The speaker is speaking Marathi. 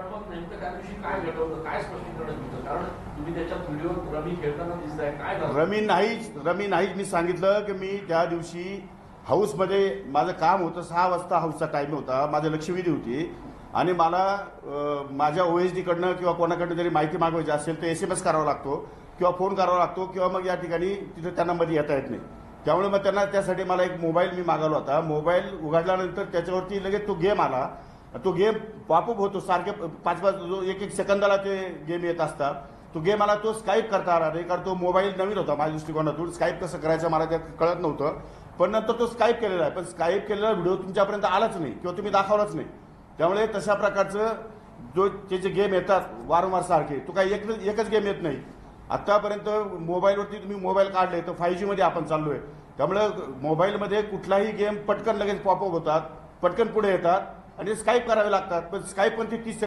पण मग नेमकं त्या दिवशी काय घडवलं काय स्पष्टीकरण दिलं कारण तुम्ही त्याच्यात व्हिडिओ रमी खेळताना दिसताय. काय झालं? रमी नाहीच रमी नाहीच. मी सांगितलं की मी त्या दिवशी हाऊसमध्ये माझं काम होतं सहा वाजता हाऊसचा टाईम होता. माझं लक्षवेधी होती. आणि मला अं, माझ्या ओएसडीकडनं किंवा कोणाकडनं जरी माहिती मागवायची असेल तर एस एम एस करावा लागतो किंवा फोन करावा लागतो किंवा मग या ठिकाणी तिथं त्यांना मध्ये येता येत नाही. त्यामुळे मग त्यांना त्यासाठी मला एक मोबाईल मी मागवला होता. मोबाईल उघडल्यानंतर त्याच्यावरती लगेच तो गेम आला. तो गेम पॉपअप होतो सारखे पाच पाच जो एक एक सेकंदाला ते गेम येत असतात. तो गेम मला तो स्काईप करता आला नाही कारण तो मोबाईल नवीन होता माझ्या दृष्टिकोनातून. स्काईप कसं करायचं मला त्यात कळत नव्हतं. पण नंतर तो स्काईप केलेला आहे. पण स्काईप केलेला व्हिडिओ तुमच्यापर्यंत आलाच नाही किंवा तुम्ही दाखवलाच नाही. त्यामुळे तशा प्रकारचं जो ते जे गेम येतात वारंवार सारखे तो काही एक एकच गेम येत नाही. आतापर्यंत मोबाईलवरती तुम्ही मोबाईल काढले तर फायमध्ये आपण चाललोय. त्यामुळे मोबाईलमध्ये कुठलाही गेम पटकन लगेच पॉपअप होतात पटकन पुढे येतात. आणि स्काईप करावे लागतात. पण स्काईप पण ती तीस